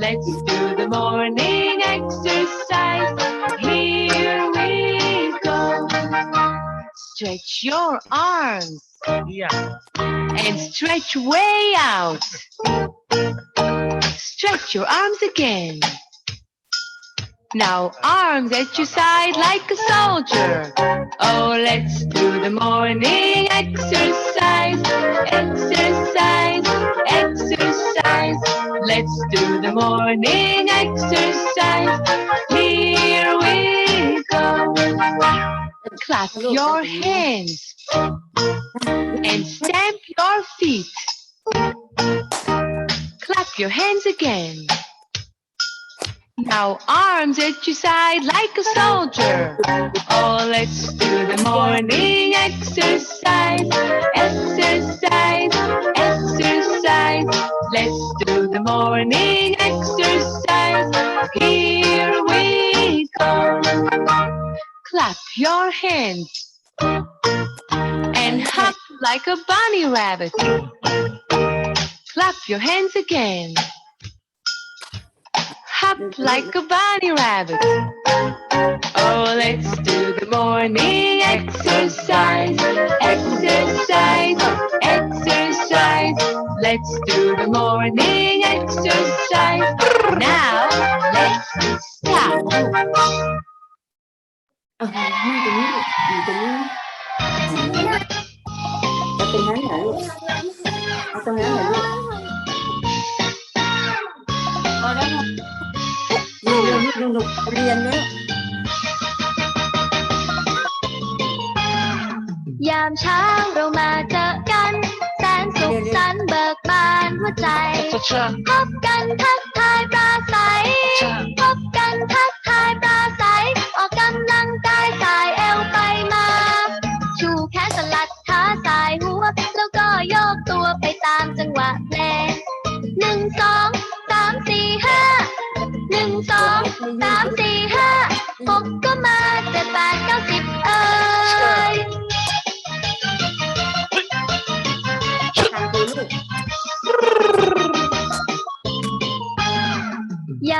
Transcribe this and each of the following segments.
Let's do the morning exercise. Here we go. Stretch your arms. Yeah. And stretch way out. Stretch your arms again. Now arms at your side like a soldier. Oh, let's do the morning exercise. Exercise, exercise exercise. Let's do the morning exercise. Here we go. Clap your hands and stamp your feet. Clap your hands again. Now arms at your side like a soldier. Oh, let's do the morning exercise. morning exercise. Here we go. Clap your hands and hop like a bunny rabbit. Clap your hands again. Hop like a bunny rabbit. Oh, let's do the morning exercise. Exercise. Exercise. exercise. Let's do the morning exercise. Now, let's start. เอานั่รงม่เป็นไรอลูกเอาตรงนั้นเลูกแล้วลูกลูกลูกลูกเรียนแล้ว ยามเช้าเรามา สันเบิกบานหัวใจ พบกันทักทายปราศัย พบกันทัก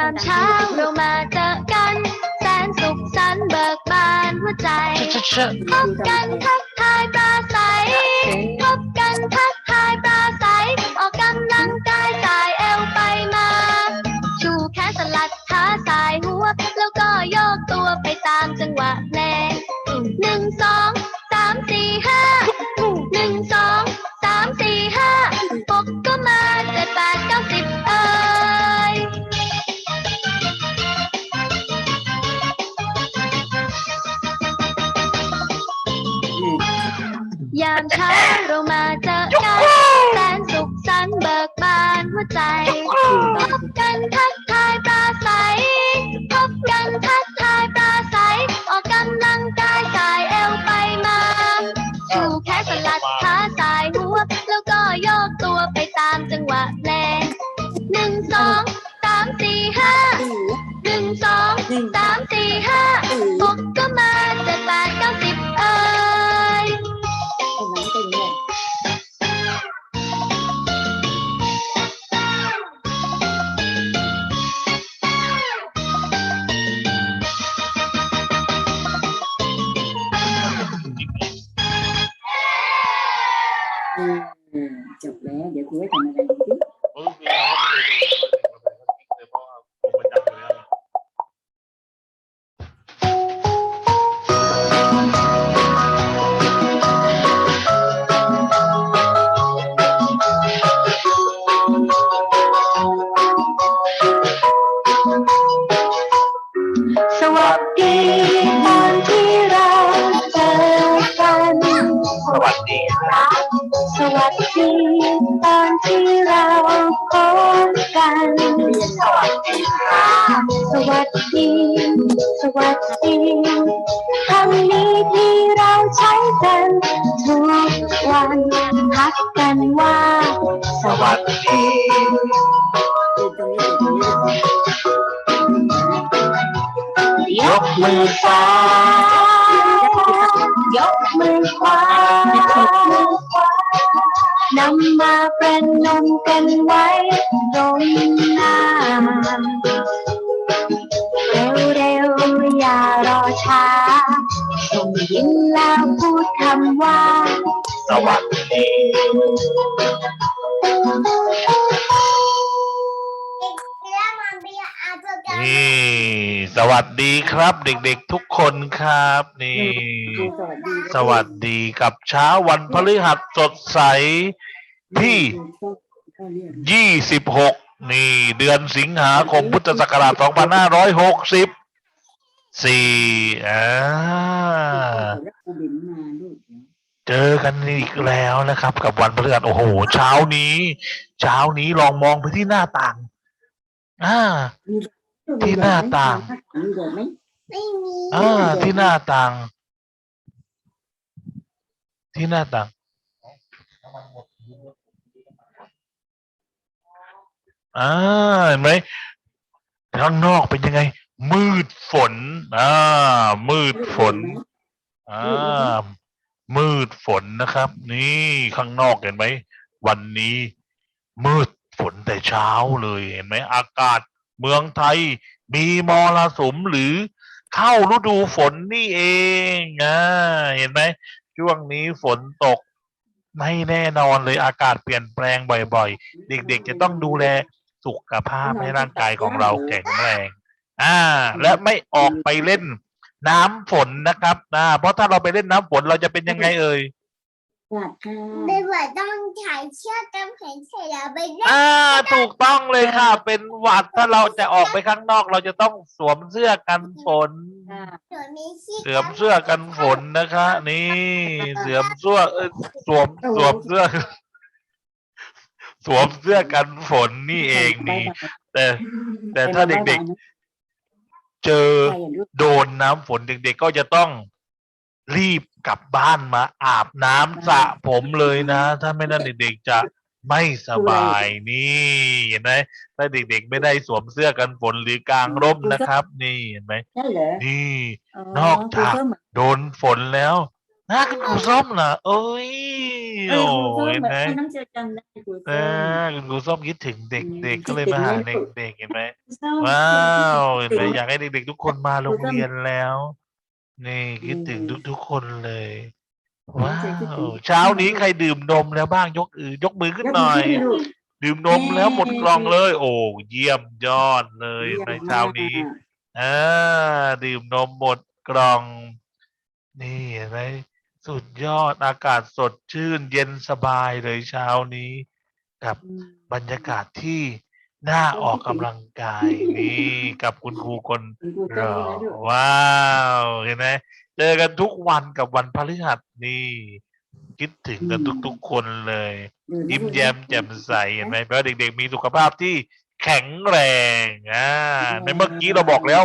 ามเช้าเรามาเจอกัน แสนสุขสันต์เบิกบานหัวใจพบกันทัก มือฟ้ายกมือขวานำมาประนมกันไว้ตรงหน้าเร็วๆอย่ารอช้าส่งยิ้มแล้วพูดคำว่า สวัสดี สวัสดีครับ เด็กๆทุกคนครับ นี่ สวัสดีกับเช้าวันพฤหัสสดใสที่ ยี่สิบหกนี่ เดือนสิงหาคมพุทธศักราชสองพันห้าร้อยหกสิบสี่อ่าเจอกันอีกแล้วนะครับ กับวันพฤหัสโอ้โห เช้านี้ เช้านี้ลองมองไปที่หน้าต่าง อ่า ที่หน้าต่าง มีเด็กไหมไม่มีอ่า ที่หน้าต่าง ที่หน้าต่าง อ่าเห็นไหมข้างนอกเป็นยังไง มืดฝน อ่า มืดฝน อ่า มืดฝนนะครับ นี่ข้างนอกเห็นไหม วันนี้ มืดฝนแต่เช้าเลยเห็นไหมอากาศ เมืองไทยมีมรสุมหรือเข้าฤดูฝนนี่เองอ่าเห็นไหมช่วงนี้ฝนตก ไม่แน่นอนเลยอากาศเปลี่ยนแปลงบ่อยๆ เด็กๆ จะต้องดูแลสุขภาพให้ร่างกายของเราแข็งแรง อ่า และไม่ออกไปเล่นน้ำฝนนะครับนะเพราะถ้าเราไปเล่นน้ำฝนเราจะเป็นยังไงเอ่ย สวัสดีค่ะไม่ว่าต้องถ่ายเชือกกำแพงเสร็จแล้วไปเล่นอ่าถูกต้องเลยค่ะ เป็นหวัดถ้าเราจะออกไปข้างนอก เราจะต้องสวมเสื้อกันฝนค่ะหนูมีที่เสื่อมเสื้อกันฝนนะคะ นี่เสื่อมเสื้อเออสวมสวมเสื้อ สวมเสื้อกันฝนนี่เองนี่ แต่ แต่ถ้าเด็กๆ เจอโดนน้ำฝนเด็กๆก็จะต้อง รีบกลับบ้านมาอาบน้ำสระผมเลยนะ ถ้าไม่นั้นเด็กๆจะไม่สบายนี่เห็นไหมถ้าเด็กๆไม่ได้สวมเสื้อกันฝนหรือกางร่มนะครับ นี่เห็นไหมใช่เหรอนี่ นอกจากโดนฝนแล้วน่าคุณครูส้มนะเอ้ยเอโอ้อครูส้มเห็นแบบไหมน้ำเจอจำได้ครูเอส้มอคุณครูส้มคิดถึงเด็กๆก็เลยมาหาเด็กๆเห็นไหมครูส้มว้าวเห็นไหมคิดถึงอยากให้เด็กๆทุกคนมาโรงเรียนแล้ว นี่คิดถึงอืมทุกๆคนเลย ว้าคิดถึงวเช้านี้ใครดื่มนมแล้วบ้างยกอือยกมือขึ้นหน่อยลูกดื่มนมแล้วหมดกล่องเลย โอ้เยี่ยมยอดเลยยี่ยมในเช้านี้มกอ่าดื่มนมหมดกล่อง นี่เห็นไหมสุดยอดอากาศสดชื่นเย็นสบายเลยเช้านี้ กับอืมบรรยากาศที่ น่าออกกำลังกายนี่กับคุณครูคนคุณครูรส้มอนี่นะลูกว้าวเห็นไหมเจอกันทุกวันกับวันพฤหัสนี่ คิดถึงกันทุกๆคนเลยดูนะยิ้มลูกนะแย้มแจ่มใสเห็นไหมเพราะเด็กๆมีสุขภาพที่แข็งแรงอ่าในเมื่อกี้เราบอกแล้ว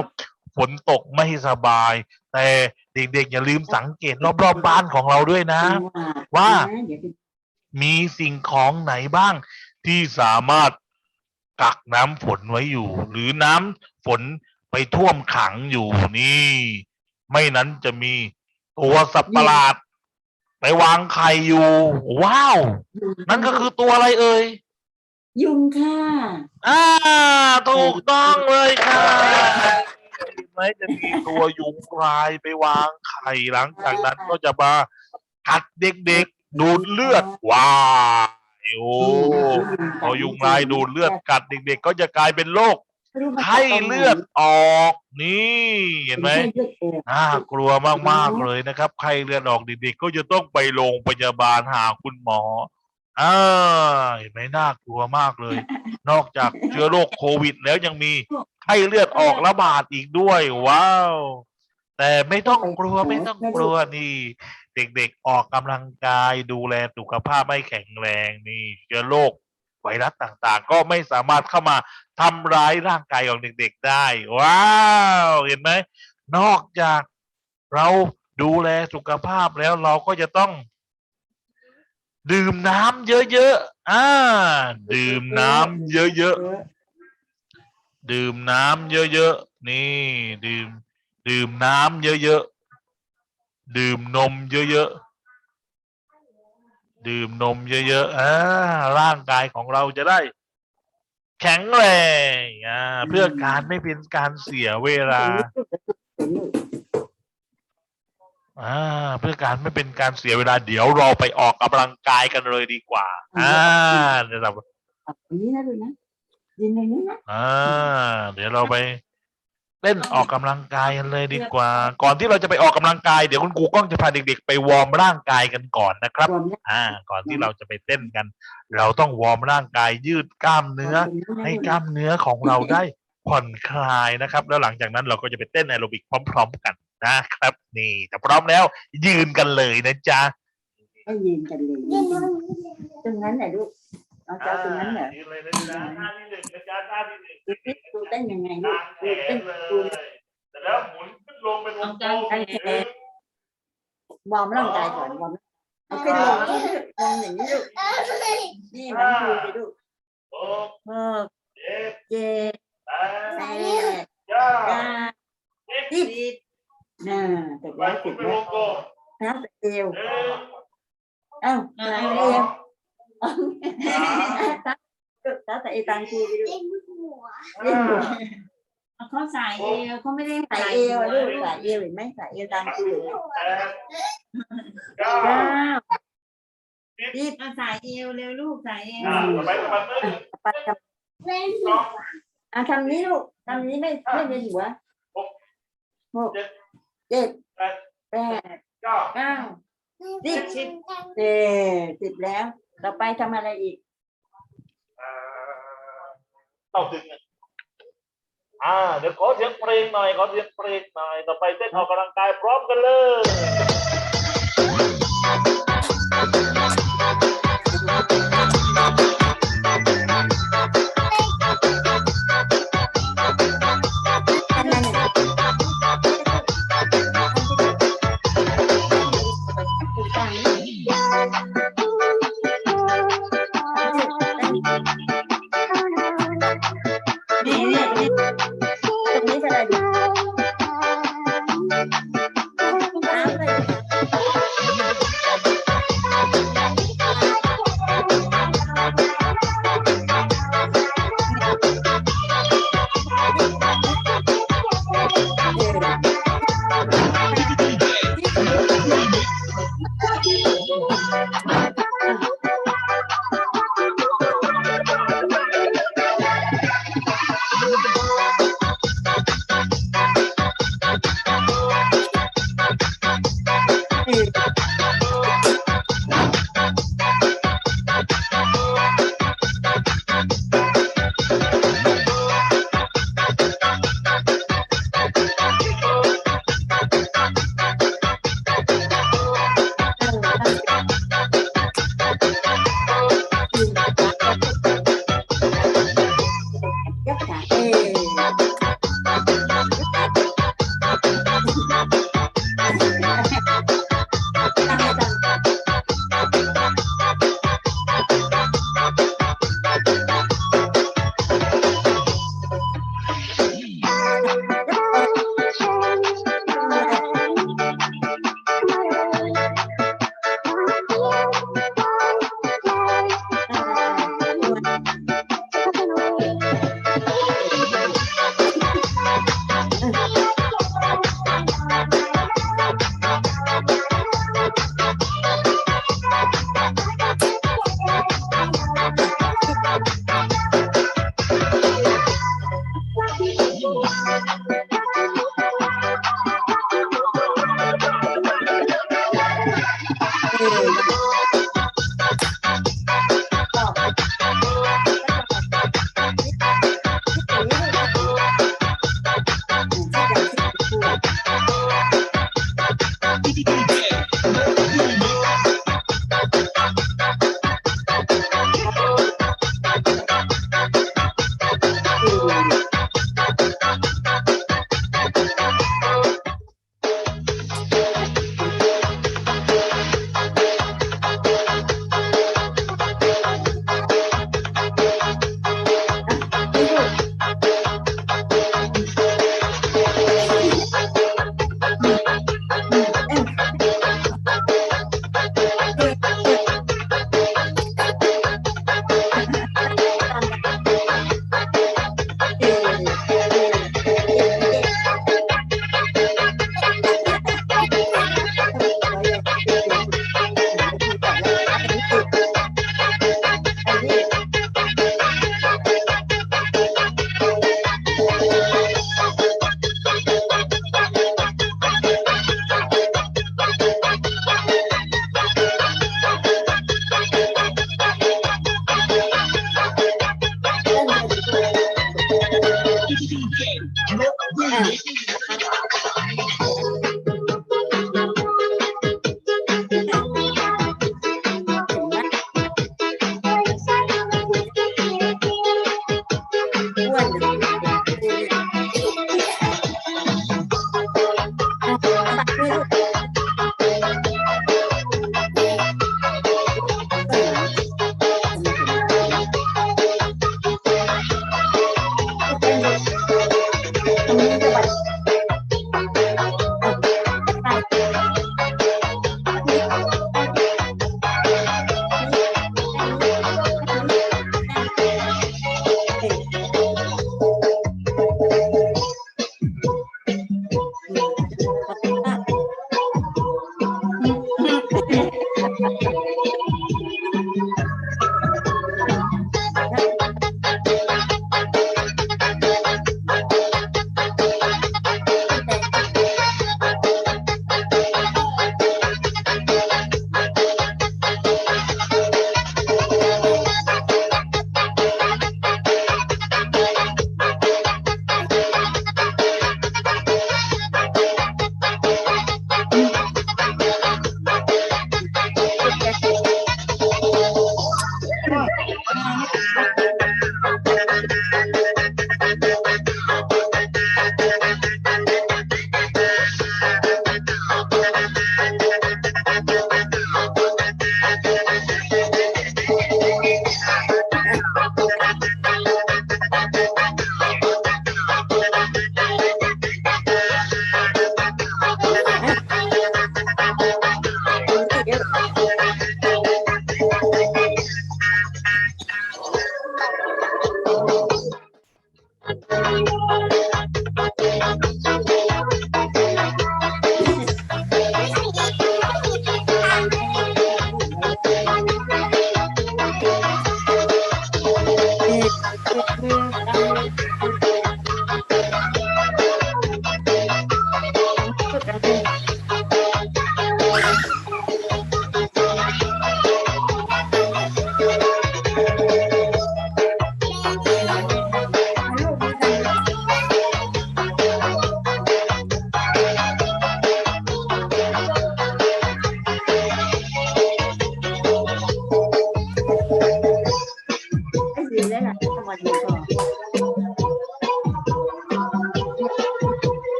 ฝนตกไม่สบาย แต่เด็กๆอย่าลืมสังเกตรอบๆบ้านของเราด้วยนะ ว่าเดี๋ยวไปมีสิ่งของไหนบ้างที่สามารถ กักน้ำฝนไว้อยู่ หรือน้ำฝนไปท่วมขังอยู่นี่ ไม่นั้นจะมีตัวสัตว์ประหลาด ไปวางไข่อยู่ ว้าวยุงนั่นก็คือตัวอะไรเอ่ยยุงค่ะอ่าถูกต้องเลยค่ะเห็นไหมจะมีตัวยุงลายไปวางไข่หลังจากนั้นก็จะมากัดเด็กๆดูดเลือดว้าว โอ้พอยุงลายดูดเลือดกัดเด็ก ๆ ก็จะกลายเป็นโรคไข้เลือดออกนี่เห็นไหมไข้เลือดออกน่ากลัวมากๆเลยนะครับไข้เลือดออกเด็กๆก็จะต้องไปโรงพยาบาลหาคุณหมออ่าเห็นไหมน่ากลัวมากเลย นอกจากเชื้อโรคโควิด แล้วยังมีไข้เลือดออกระบาดอีกด้วย ว้าว แต่ไม่ต้องกลัวไม่ต้องกลัวนี่ เด็กๆออกกำลังกายดูแลสุขภาพให้แข็งแรงนี่เชื้อโรคไวรัสต่างๆ ก็ไม่สามารถเข้ามาทำร้ายร่างกายของเด็กๆได้ ว้าว เห็นไหม นอกจากเราดูแลสุขภาพแล้วเราก็จะต้อง ดื่มน้ำเยอะๆอ่าดื่มน้ำเยอะๆดื่มน้ำเยอะๆนี่ ดื่ม ดื่มน้ำเยอะๆ ดื่มนมเยอะๆ ดื่มนมเยอะๆอ่าร่างกายของเราจะได้ แข็งแรงอ่าเพื่อการไม่เป็นการเสียเวลาอ่าเพื่อการไม่เป็นการเสียเวลาเดี๋ยวเราไปออกกำลังกายกันเลยดีกว่า อ่าเดี๋ยวเราอันนี้นะดูนะยืนอย่างนี้นะอ่า เดี๋ยวเราไป เล่นออกกำลังกายกันเลยดีกว่า ก่อนที่เราจะไปออกกำลังกายเดี๋ยวคุณครูก้องจะพาเด็ก ๆ ไปวอร์มร่างกายกันก่อนนะครับรวมนะอ่า ก่อนที่เราจะไปเต้นกัน เราต้องวอร์มร่างกายยืดกล้ามเนื้อ ให้กล้ามเนื้อของเราได้ผ่อนคลายนะครับ แล้วหลังจากนั้นเราก็จะไปเต้นแอโรบิกพร้อม ๆ กันนะครับ นี่ถ้าพร้อมแล้ว ยืนกันเลยนะจ๊ะให้ยืนกันเลยยืนตรงนั้นไหนลูก เอาเจ้าตรงนั้นเหรอยืนเลยนะจ๊ะท่าที่หนึ่งนะจ๊ะท่าที่หนึ่งดูสิดูเต้นยังไงลูกากงแขดูเต้นนเลดูยแต่แล้วหมุนขึ้นลงเป็นวงกลมกางแขนวอร์มร่างกายก่อนวอร์มเอาขึ้นลงลงอย่างนี้ลูกนี่มันดูสิลูกหกหกเจ็ดเจ็ดแปแปดดเก้าเก้าสิบสิบน่าแต่ไปแล้วหมุสินบเป็นแล้ววงกลมเท้าตะเอวหนึ่งเอ้าหลังเอว สามเท้าตะเอวตามทีไปลูกห้าเขาใส่เอวเขาไม่ได้ใส่เอวลูกใส่เอวเห็นไหมใส่เอวตามทีเก้าเก้ารีบเอาใส่เอวเร็วลูกใส่เอวอ่าต่อไปต่อไปหนึ่งไปกับสองอะทำนี้ลูกทำนี้ไม่ไม่เป็นหัวหกเจ็ดแปดเก้าเก้าสิบสิบเออสิบแล้ว ต่อไปทำอะไรอีกอ่า ต้องถึงอะอ่า เดี๋ยวขอเสียงเพลงหน่อย ขอเสียงเพลงหน่อย ต่อไปเต้นออกกำลังกายพร้อมกันเลย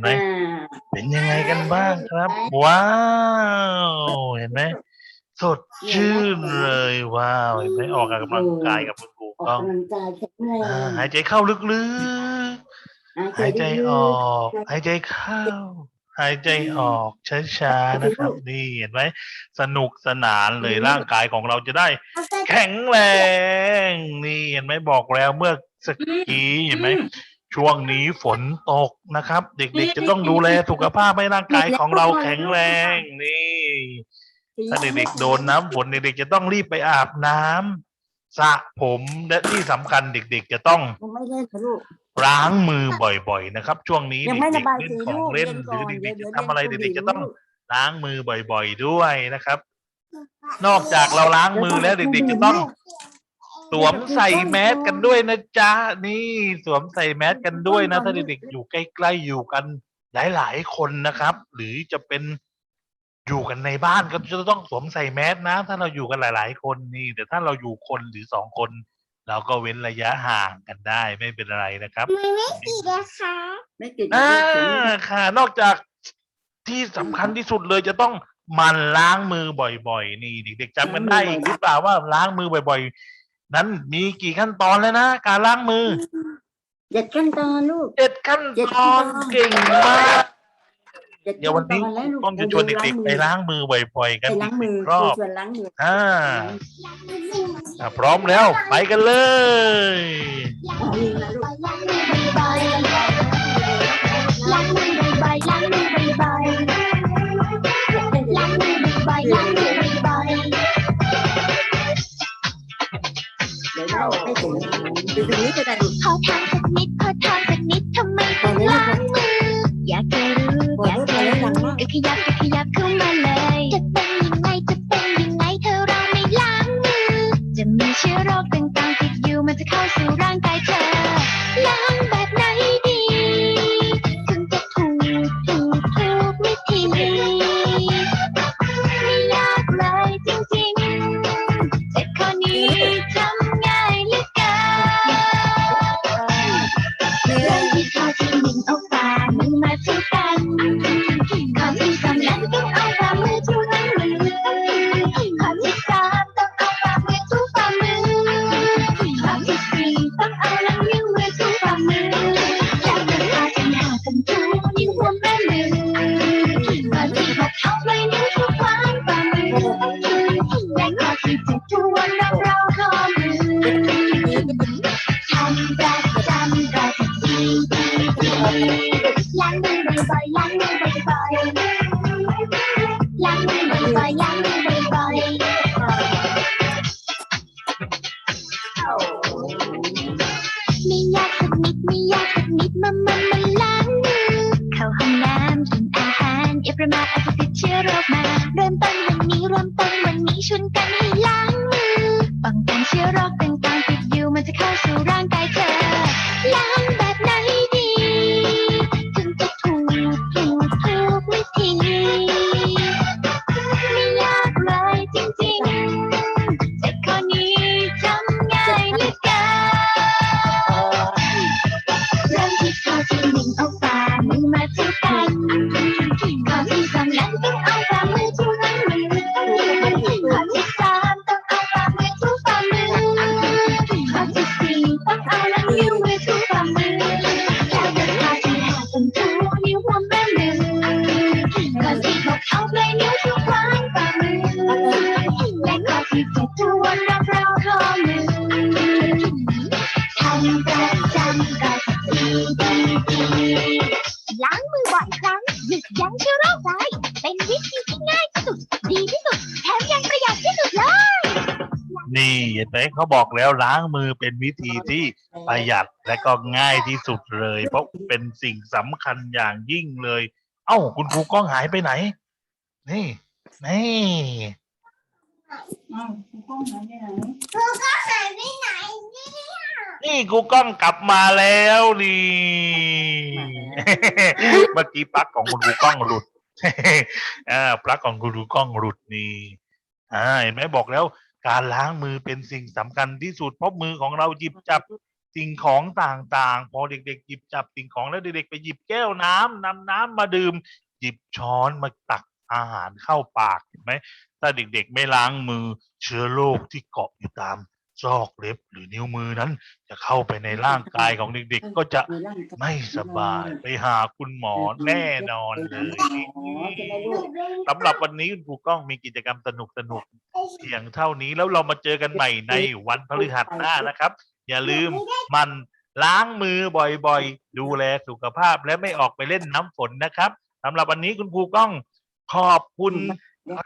ไหมอ่าเป็นยังไงกันบ้างครับ ว้าว เห็นไหมสดชื่นเลยว้าวเห็นไหมออกกำลังกายกับคุณครูออกต้องกำลังกายแข็งแรงอ่าหายใจเข้าลึกๆหายใจออกหายใจเข้าหายใจออกช้าๆนะครับนี่เห็นไหมสนุกสนานเลยร่างกายของเราจะได้ แข็งแรง นี่เห็นไหมบอกแล้วเมื่อสักกี้เห็นไหม ช่วงนี้ฝนตกนะครับ เด็กๆจะต้องดูแลสุขภาพให้ร่างกายของเราแข็งแรงนี่ถ้าเด็กๆโดนน้ำฝนเด็กๆจะต้องรีบไปอาบน้ำสระผมและที่สำคัญเด็กๆจะต้องยังไม่เล่นนะลูกล้างมือบ่อย ๆ นะครับ ช่วงนี้ยังเด็ไม่ระกบายๆเล่นสีขอลูงกเล่นย็หรือก่นเด็กๆดี๋จะยวทำอะไรดี๋ยวเด็กๆจะต้องลูกล้างมือบ่อย ๆ ด้วยนะครับ นอกจากเราล้างมือแล้วเด็กๆจะต้อง สวมใส่แมสกันด้วยนะจ๊ะ นี่สวมใส่แมสกันด้วยนะ ถ้าเด็กๆอยู่ใกล้ๆอยู่กันหลายๆคนนะครับ หรือจะเป็นอยู่กันในบ้านก็จะต้องสวมใส่แมสนะ ถ้าเราอยู่กันหลาย ๆ คนนี่ แต่ถ้าเราอยู่คนหรือสองคน เราก็เว้นระยะห่างกันได้ไม่เป็นไรนะครับไม่ติดอ่าไม่ติดค่ะ นอกจากที่สำคัญที่สุดเลยจะต้องหมันล้างมือบ่อย ๆ นี่เด็กๆจำกันได้อีกหรือเปล่าว่าล้างมือบ่อย ๆ นั้นมีกี่ขั้นตอนแล้วนะการล้างมือเด็ดขั้นตอนลูก เจ็ดขั้นเจ็ดตขั้อนนตอนเก่งมากเด็ดเดี๋ยววันนี้ขั้ตอแล้วลูกต้องจะชวนเด็กๆไปล้างมือบ่อยๆไปกันอีล้างกหมืนึ่องรอบชวนล้างมืออ่าอะพร้อมแล้วไปกันเลยเอามือมาลูกล้างมือบ่อยๆล้างมือบ่อย เดี๋ยวเราไม่ถึงดูตรงนี้ก็ได้ลูกขอถามสักนิดขอถามสักนิดทำไมต้องล้างมืออยากจะรู้บอกอยากลูกจะมาแล้วรู้ดังมากก็ขยับ นิดไม่ยากสักนิดมามามาล้างมือ เข้าห้องน้ำกินอาหารอย่าประมาทอาจจะติดเชื้อโรคมา เริ่มต้นวันนี้เริ่มต้นวันนี้ชวนกันให้ล้างมือป้องกันเชื้อโรคต่างๆติดอยู่มันจะเข้าสู่ร่างกายเธอล้าง นี่เห็นไหมเขาบอกแล้วล้างมือเป็นวิธีที่ประหยัดและก็ง่ายที่สุดเลย เพราะเป็นสิ่งสำคัญอย่างยิ่งเลย เอ้า คุณครูกล้องหายไปไหน นี่ นี่ อ้าวคุณก้องหายไปไหนนี่ครูกล้องกลับมาแล้วนี่ เมื่อกี้ปลั๊กของคุณครูกล้องหลุด อ่าปลั๊กของคุณครูกล้องหลุดนี่ อ่าเห็นไหมบอกแล้ว การล้างมือเป็นสิ่งสำคัญที่สุดเพราะมือของเราหยิบจับสิ่งของต่างๆ พอเด็กๆหยิบจับสิ่งของแล้วเด็กๆไปหยิบแก้วน้ำนำน้ำมาดื่ม หยิบช้อนมาตักอาหารเข้าปากเห็นไหมถ้าเด็กๆไม่ล้างมือเชื้อโรคที่เกาะอยู่ตาม ซอกเล็บหรือนิ้วมือนั้น จะเข้าไปในร่างกายของเด็กๆ ก็จะไม่สบายไปหาคุณหมอแน่นอนเลยอ๋อใช่ไหมลูกสำหรับวันนี้คุณครูกล้องมีกิจกรรมสนุกสนุกๆเพียงเท่านี้แล้วเรามาเจอกันใหม่ในวันพฤหัสหน้านะครับ อย่าลืมหมันล้างมือบ่อยๆ ดูแลสุขภาพและไม่ออกไปเล่นน้ำฝนนะครับสำหรับวันนี้คุณครูกล้องขอบคุณ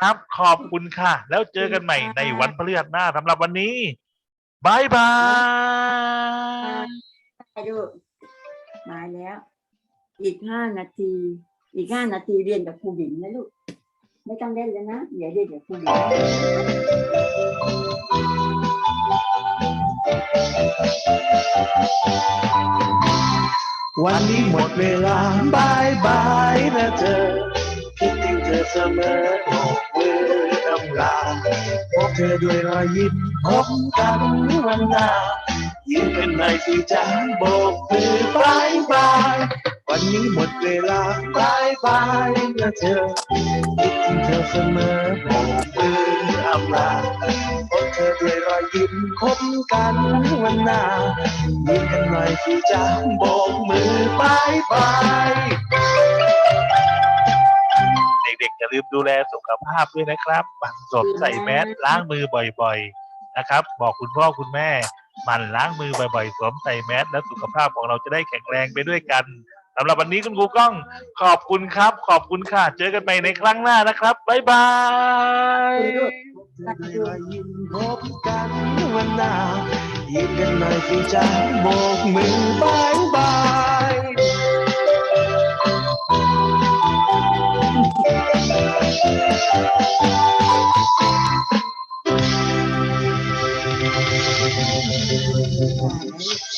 ครับ ขอบคุณค่ะ แล้วเจอกันใหม่ในวันพฤหัสหน้าสำหรับวันนี้ บายบายไปดูมาแล้ว อีกห้านาที อีกห้านาทีเรียนกับครูบิ๋มนะลูก ไม่ต้องเล่นแล้วนะเดี๋ยวเรียนกับครูบิ๋มวันนี้หมดเวลาบายบายนะเธอคิดถึงเธอเสมอโอบมือ ลาพบเธอด้วยรอยยิ้มพบกันวันหน้ายิ้มเป็นในที่จะโบกมือบายบาย วันนี้หมดเวลาบายบายนะเธอคิดถึงเธอเสมอโบกมืออำลาพบเธอด้วยรอยยิ้มพบกันวันหน้ายิ้มกันหน่อยที่จะโบกมือบายบาย อย่าลืมดูแลสุขภาพด้วยนะครับหมั่นสวมใส่แมสล้างมือบ่อย ๆนะครับ บอกคุณพ่อคุณแม่หมั่นล้างมือบ่อยๆสวมใส่แมสแล้วสุขภาพของเราจะได้แข็งแรงไปด้วยกันสำหรับวันนี้คุณครูกล้อง ขอบคุณครับ ขอบคุณค่ะ เจอกันใหม่ในครั้งหน้านะครับบ๊ายบายด้วยรอยยิ้มพบกันวันหน้ายิ้มกันหน่อยที่จะโบกมือบายบาย Thank you.